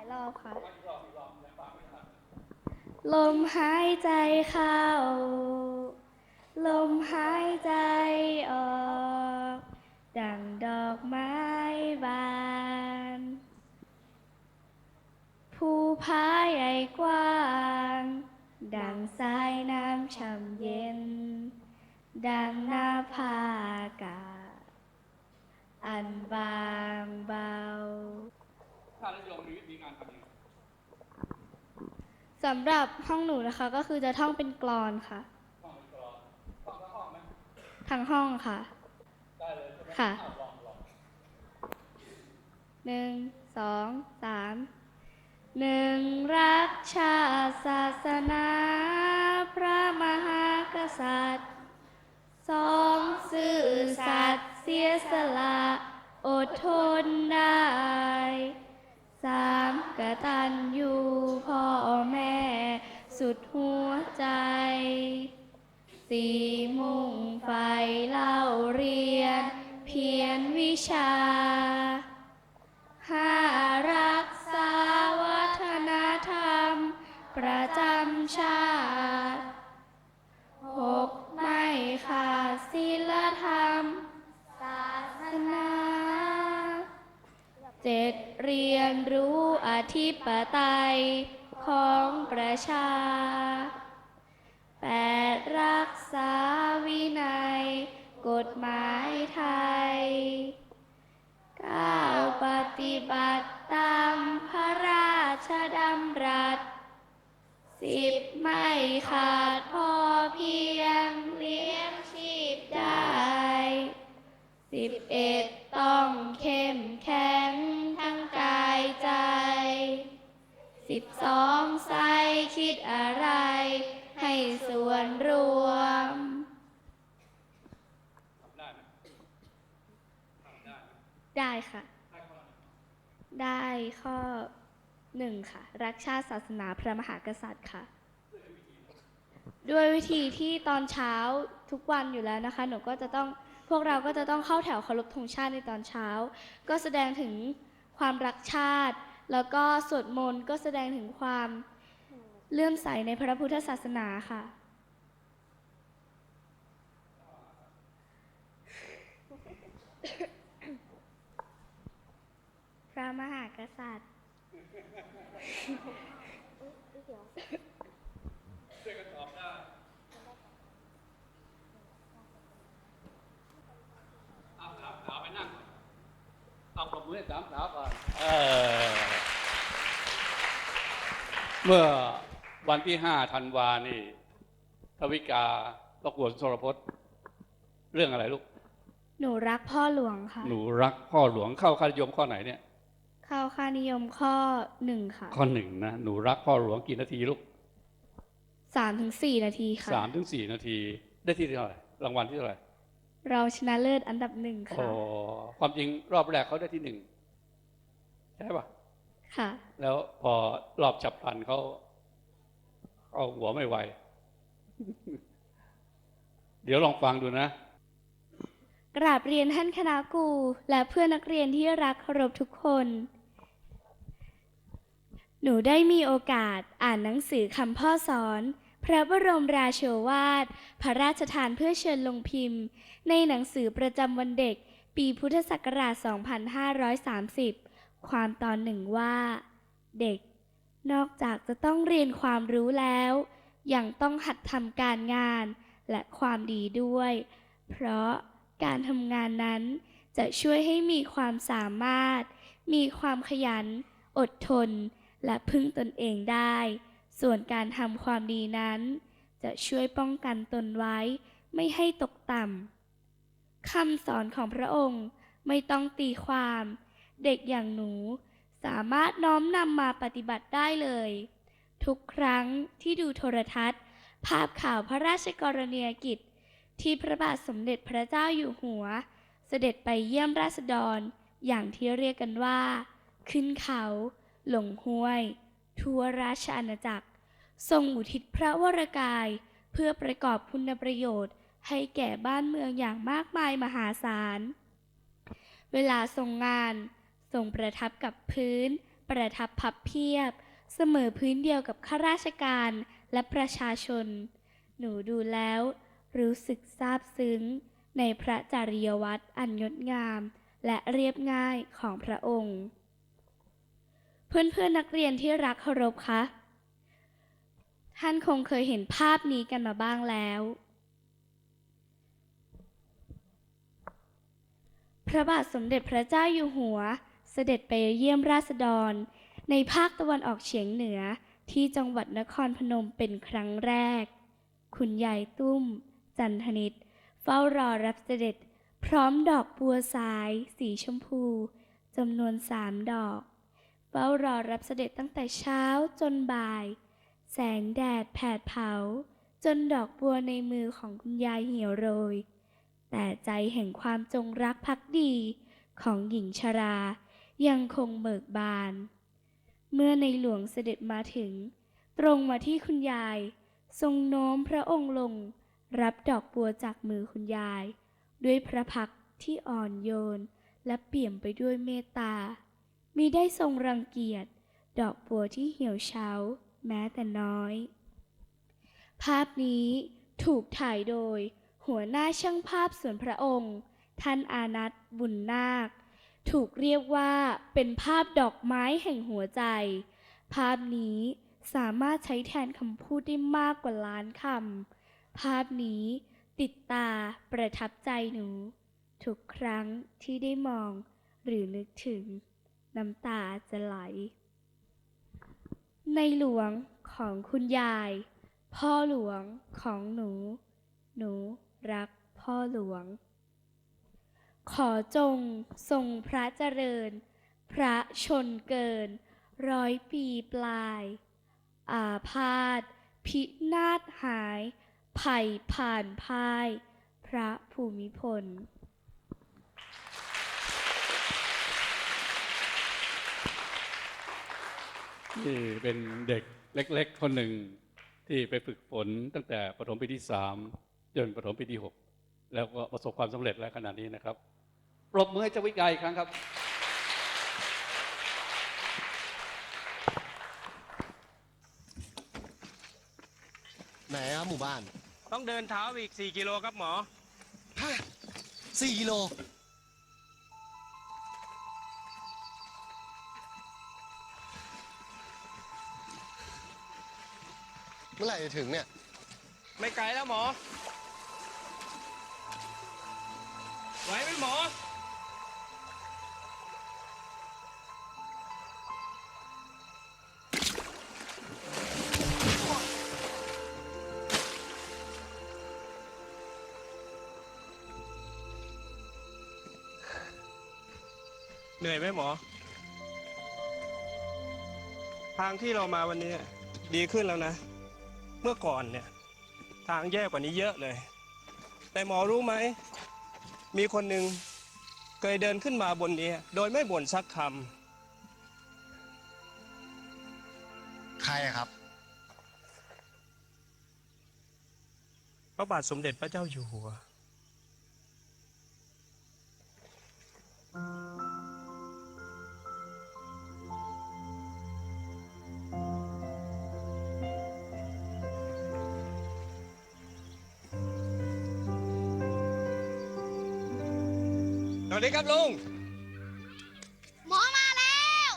ายรอบค่ะ ลมหายใจเข้า ลมหายใจออก ดังดอกไม้บาน ภูผาใหญ่กว้าง ดังสายน้ำช่ำเย็น ดังหน้าผากาอันบางเบา ถ้านิยมมีวิธีงานทำยังไงสำหรับห้องหนูนะคะ ก็คือจะท่องเป็นกลอนค่ะ ห้องกรอนห้องละห้องไหมทั้งห้องค่ะ ได้เลยใช่ไหมค่ะ อ้าวลองลองหนึ่งสองสามหนึ่งรักชาติศาสนา พระมหากษัตริย์สองซื่อสัตย์เสียสละ อดทนได้ สามกตัญญูพ่อแม่ สุดหัวใจ สี่มุ่งไฟเล่าเรียน เพียรวิชา ห้ารักษาวัฒนธรรม ประจำชาติหกไม่ขาดศีลธรรม ศาสนาเจ็ด เรียนรู้อธิปไตยของประชาแปดรักษาวินัย กฎหมายไทยเก้าปฏิบัติตามพระราชดำรัสสิบไม่ขาดพอเพียงเลี้ยงชีพได้สิบเอ็ดต้องเข้ม สิบสองใส่คิดอะไร ให้ส่วนรวมได้ไหมได้ค่ะได้ข้อละได้ข้อหนึ่งค่ะ รักชาติศาสนาพระมหากษัตริย์ค่ะ ด้วยวิธีที่ตอนเช้าทุกวันอยู่แล้วนะคะ หนูก็จะต้องพวกเราก็จะต้องเข้าแถวเคารพธงชาติในตอนเช้า ก็แสดงถึงความรักชาติ แล้วก็สวดมนต์ก็แสดงถึงความเลื่อมใสในพระพุทธศาสนาค่ะ พระมหากษัตริย์ช่วยกันตอบได้เอาสามสาวไปนั่งก่อนเอาปรบมือให้สามสาวก่อน เออ เมื่อวันที่ห้าธันวานี่ทวิกาประกวดสรพจน์เรื่องอะไรลูก หนูรักพ่อหลวงค่ะ หนูรักพ่อหลวงเข้าค่านิยมข้อไหนเนี่ย เข้าค่านิยมข้อหนึ่งค่ะ ข้อหนึ่งนะ หนูรักพ่อหลวงกี่นาทีลูกสามถึงสี่นาทีค่ะสามถึงสี่นาที ได้ที่เท่าไหร่รางวัลที่เท่าไหร่ เราชนะเลิศอันดับหนึ่งโอ้ค่ะความจริงรอบแรกเขาได้ที่หนึ่งใช่ปะ ค่ะ แล้วพอรอบฉับพลันเขาเอาหัวไม่ไหว เดี๋ยวลองฟังดูนะ กราบเรียนท่านคณะครูและเพื่อนนักเรียนที่รักเคารพทุกคน หนูได้มีโอกาสอ่านหนังสือคำพ่อสอน พระบรมราโชวาท พระราชทานเพื่อเชิญลงพิมพ์ ในหนังสือประจำวันเด็ก ปีพุทธศักราช 2530 ความตอนหนึ่งว่า เด็ก นอกจากจะต้องเรียนความรู้แล้ว ยังต้องหัดทำการงานและความดีด้วย เพราะการทำงานนั้นจะช่วยให้มีความสามารถ มีความขยัน อดทน และพึ่งตนเองได้ ส่วนการทำความดีนั้น จะช่วยป้องกันตนไว้ ไม่ให้ตกต่ำคำสอนของพระองค์ไม่ต้องตีความ เด็กอย่างหนู สามารถน้อมนำมาปฏิบัติได้เลย ทุกครั้งที่ดูโทรทัศน์ ภาพข่าวพระราชกรณียกิจ ที่พระบาทสมเด็จพระเจ้าอยู่หัว เสด็จไปเยี่ยมราษฎร อย่างที่เรียกกันว่า ขึ้นเขา หลงห้วย ทั่วราชอาณาจักร ทรงอุทิศพระวรกาย เพื่อประกอบคุณประโยชน์ให้แก่บ้านเมืองอย่างมากมายมหาศาล เวลาทรงงาน ทรงประทับกับพื้น ประทับพับเพียบ เสมอพื้นเดียวกับข้าราชการและประชาชน หนูดูแล้ว รู้สึกซาบซึ้ง ในพระจริยวัตรอันงดงาม และเรียบง่ายของพระองค์ เพื่อนๆนักเรียนที่รักเคารพคะ ท่านคงเคยเห็นภาพนี้กันมาบ้างแล้วพระบาทสมเด็จพระเจ้าอยู่หัว เสด็จไปเยี่ยมราษฎร ในภาคตะวันออกเฉียงเหนือที่จังหวัดนครพนมเป็นครั้งแรก คุณยายตุ้ม จันทนิต เฝ้ารอรับเสด็จ พร้อมดอกบัวสาย สีชมพูจำนวนสามดอก เฝ้ารอรับเสด็จตั้งแต่เช้าจนบ่าย แสงแดดแผดเผา จนดอกบัวในมือของคุณยายเหี่ยวโรย แต่ใจแห่งความจงรักภักดีของหญิงชรา ยังคงเบิกบาน เมื่อในหลวงเสด็จมาถึง ตรงมาที่คุณยาย ทรงโน้มพระองค์ลง รับดอกบัวจากมือคุณยาย ด้วยพระพักที่อ่อนโยน และเปี่ยมไปด้วยเมตตามิได้ทรงรังเกียจ ดอกบัวที่เหี่ยวเฉาแม้แต่น้อย ภาพนี้ถูกถ่ายโดย หัวหน้าช่างภาพส่วนพระองค์ ท่านอานัทบุญนาค ถูกเรียกว่าเป็นภาพดอกไม้แห่งหัวใจ ภาพนี้สามารถใช้แทนคำพูดได้มากกว่าล้านคำ ภาพนี้ติดตาประทับใจหนู ทุกครั้งที่ได้มองหรือนึกถึง น้ำตาจะไหล ในหลวงของคุณยาย พ่อหลวงของหนู หนูรักพ่อหลวง ขอจงทรงพระเจริญ พระชนเกิน ร้อยปีปลาย อาพาธพินาศหายภัยผ่านพาย พระภูมิพล นี่เป็นเด็กเล็ก ๆ คนหนึ่งที่ไปฝึกฝนตั้งแต่ประถมปีที่สามจนประถมปีที่หกแล้วก็ประสบความสำเร็จแล้วขนาดนี้นะครับ ปรบมือให้เจ้าวิกายอีกครั้งครับ ไหนครับหมู่บ้านต้องเดินเท้าอีก 4 กิโลครับหมอ ฮะสี่กิโล เมื่อไหร่จะถึงเนี่ย ไม่ไกลแล้วหมอ ไหวไหมหมอ เหนื่อยไหมหมอ ทางที่เรามาวันนี้ดีขึ้นแล้วนะ เมื่อก่อนเนี่ย ทางแย่กว่านี้เยอะเลย แต่หมอรู้ไหม มีคนหนึ่งเคยเดินขึ้นมาบนนี้ โดยไม่บ่นสักคใครอะครับำพระบาทสมเด็จพระเจ้าอยู่หัว วัสดีครับลุง หมอมาแล้ว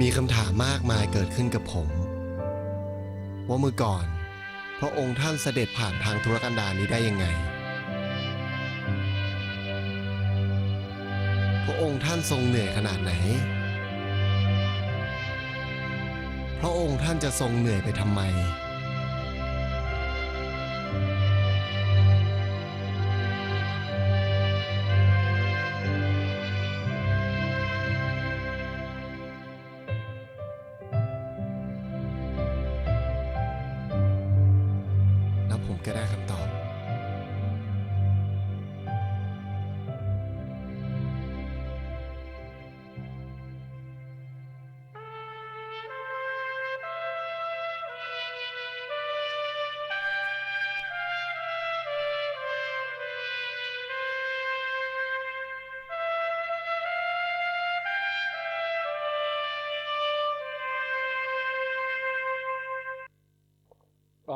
มีคำถามมากมายเกิดขึ้นกับผม ว่าเมื่อก่อน พระองค์ท่านเสด็จผ่านทางธุรกันดารนี้ได้ยังไง พระองค์ท่านทรงเหนื่อยขนาดไหน พระองค์ท่านจะทรงเหนื่อยไปทำไม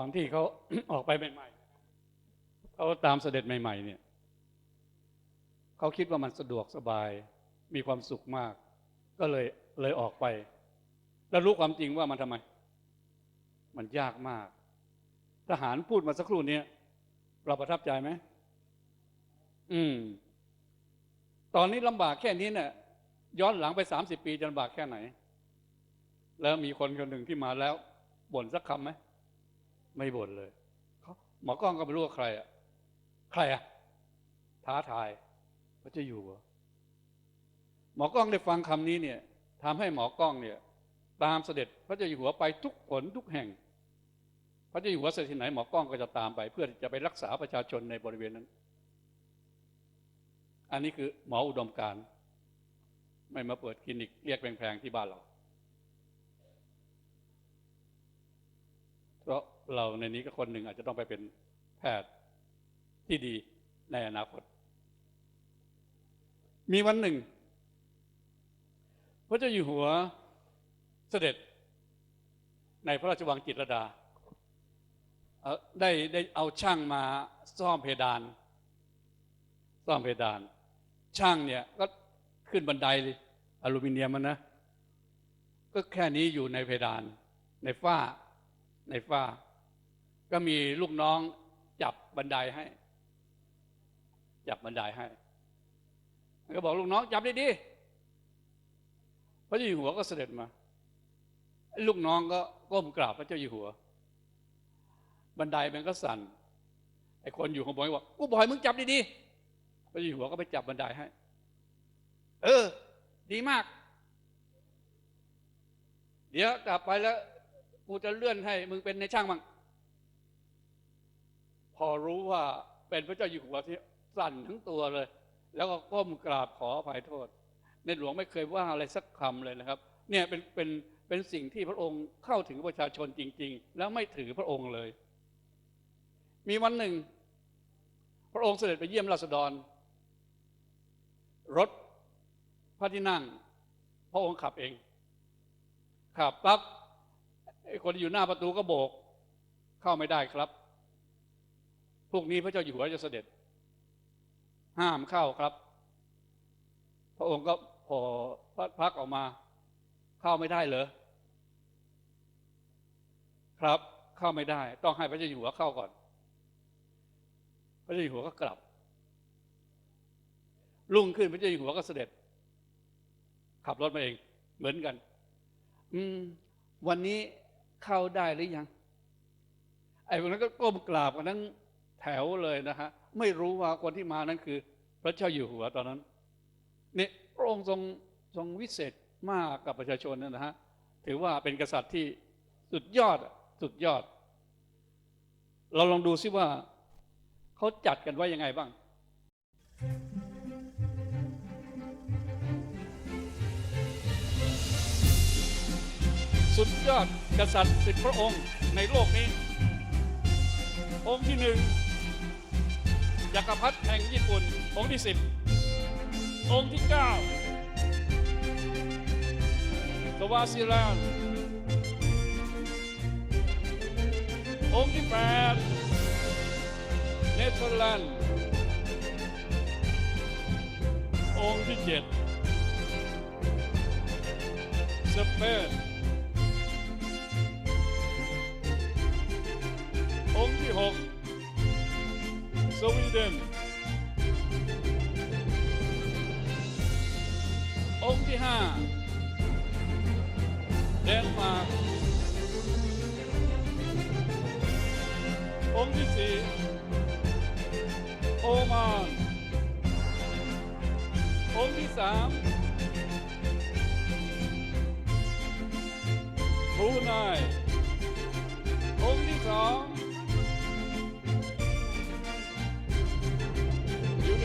อนที่เขาออกไปใหม่ๆเขาตามเสด็จใหม่ ๆ เนี่ยเขาคิดว่ามันสะดวกสบาย มีความสุขมาก ก็เลยเลยออกไป แล้วรู้ความจริงว่ามันทำไม มันยากมาก ทหารพูดมาสักครู่เนี้ยเราประทับใจไหมอืม ตอนนี้ลำบากแค่นี้เนี่ยย้อนหลังไปสามสิบปีจะลำบากแค่ไหน แล้วมีคนคนหนึ่งที่มาแล้วบ่นสักคำไหม ไม่บ่นเลยเขาหมอกล้องก็ไม่รู้ว่าใครอะใครอะท้าทายพระเจ้าอยู่หัวหมอกล้องได้ฟังคำนี้เนี่ยทำให้หมอกล้องเนี่ย ตามเสด็จพระเจ้าอยู่หัวไปทุกผลทุกแห่ง พระเจ้าอยู่หัวเสด็จที่ไหนหมอกล้องก็จะตามไป เพื่อจะไปรักษาประชาชนในบริเวณนั้น อันนี้คือหมออุดมการ ไม่มาเปิดคลินิกเรียกแพงๆที่บ้านเรา เราในนี้ก็คนหนึ่งอาจจะต้องไปเป็นแพทย์ที่ดีในอนาคต มีวันหนึ่ง พระเจ้าอยู่หัวเสด็จในพระราชวังจิตรดาได้ได้เอาช่างมาซ่อมเพดาน ซ่อมเพดาน ช่างเนี่ยก็ขึ้นบันไดอลูมิเนียมมันนะ ก็แค่นี้อยู่ในเพดาน ในฝ้าในฝ้า ก็มีลูกน้องจับบันไดให้ จับบันไดให้ก็บอกลูกน้องจับดีๆพระเจ้าอยู่หัวก็เสด็จมา ลูกน้องก็ก้มกราบพระเจ้าอยู่หัว บันไดมันก็สั่นไอ้คนอยู่ข้างบนก็บอกกูบอกให้มึงจับดีๆพระเจ้าอยู่หัวก็ไปจับบันไดให้ เออ ดีมาก เดี๋ยวกลับไปแล้วกูจะเลื่อนให้มึงเป็นในช่างมั่ง พอรู้ว่าเป็นพระเจ้าอยู่หัวที่สั่นทั้งตัวเลย แล้วก็ก้มกราบขออภัยโทษ ในหลวงไม่เคยว่าอะไรสักคำเลยนะครับ เนี่ยเป็นเป็นเป็นสิ่งที่พระองค์เข้าถึงประชาชนจริง ๆ แล้วไม่ถือพระองค์เลย มีวันหนึ่ง พระองค์เสด็จไปเยี่ยมราษฎร รถพระที่นั่ง พระองค์ขับเอง ขับปั๊บคนที่อยู่หน้าประตูก็โบก เข้าไม่ได้ครับ พวกนี้พระเจ้าอยู่หัวจะเสด็จ ห้ามเข้าครับ พระองค์ก็พอพักออกมา เข้าไม่ได้เหรอครับ เข้าไม่ได้ ต้องให้พระเจ้าอยู่หัวเข้าก่อน พระเจ้าอยู่หัวก็กลับรุ่งขึ้นพระเจ้าอยู่หัวก็เสด็จ ขับรถมาเอง เหมือนกัน อืม วันนี้เข้าได้หรือยัง ไอ้พวกนั้นก็ก้มกราบกันทั้ง แถวเลยนะฮะไม่รู้ว่าคนที่มานั้นคือ พระเจ้าอยู่หัวตอนนั้นนี่พระองค์ทรงทรงวิเศษมากกับประชาชนนะฮะถือว่าเป็นกษัตริย์ที่สุดยอดสุดยอด เราลองดูซิว่าเขาจัดกันไว้ยังไงบ้างสุดยอดกษัตริย์สิบพระองค์ในโลกนี้ องค์ที่หนึ่ง จักรพรรดิแห่งญี่ปุ่น องค์ที่ 10 องค์ที่ 9 สวาซิลานองค์ที่ 8 เนเธอร์แลนด์ องค์ที่ 7 สเปนองค์ที่ 6 Sweden. Ångehamn. Denmark. on the sea Oman. On the Ångesam. Brunei. Ångesam.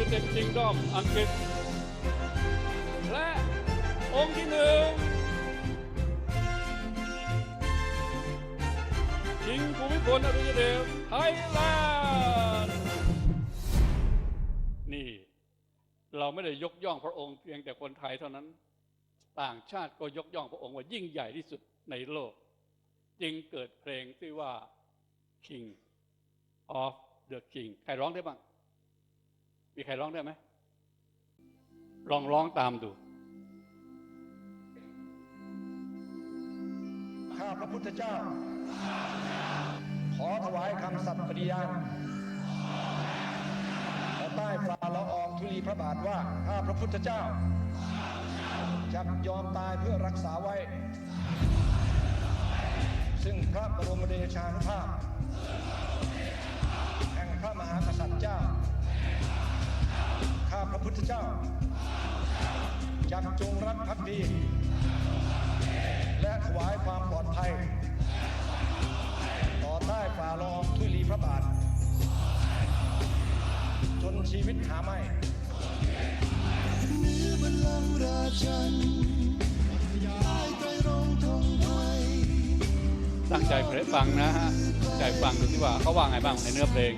ค์ที่ห้าเดนมาร์กองค์ที่สี่โอมานองค์ที่สามบรูไนองค์ที่สองยูไนเต็ดคิงดอมอังกฤษ และองค์ที่หนึ่งคิงภูมิพลอดุลยเดชไทยแลนด์นี่ เราไม่ได้ยกย่องพระองค์เพียงแต่คนไทยเท่านั้น ต่างชาติก็ยกย่องพระองค์ว่ายิ่งใหญ่ที่สุดในโลก จึงเกิดเพลงที่ว่า King of the King ใครร้องได้บ้าง มีใครร้องได้ไหมลองร้องตามดู ข้าพระพุทธเจ้า ขอถวายคำสัตย์ปฏิญาณและใต้ฝ่าละอองธุลีพระบาทว่า ข้าพระพุทธเจ้าจะยอมตายเพื่อรักษาไว้ ซึ่งพระบรมเดชานุภาพ ระพุทธเจ้าจักจงรักภักดี และถวายความปลอดภัย ต่อใต้ฝ่าละอองทุลีพระบาท จนชีวิตหาไม่เนื้อบัลลังก์ราชันใต้ไตรรงค์ธงไทยตั้งใจเพลงฟังนะฮะตั้งใจฟังดูที่ว่าเขาว่าไงบ้างในเนื้อเพลง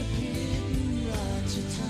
จะพิมราชธา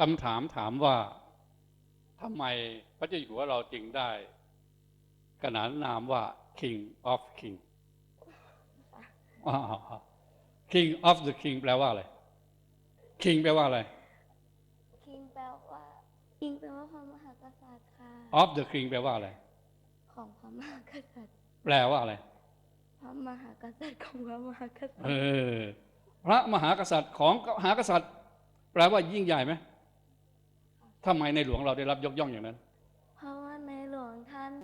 คำถามถามว่าทำไมพระเจ้าอยู่หัวเราจึงได้ขนานนามว่า King of King อ่า King of the King แปลว่าอะไร King แปลว่าอะไรคิงแปลว่าคิงแปลว่าพระมหากษัตริย์ค่ะ of the King แปลว่าอะไร ของพระมหากษัตริย์ แปลว่าอะไร พระมหากษัตริย์ของพระมหากษัตริย์ เออ พระมหากษัตริย์ของมหากษัตริย์ แปลว่ายิ่งใหญ่ไหม ทำไมในหลวงเราได้รับยกย่องอย่างนั้น เพราะว่าในหลวงท่าน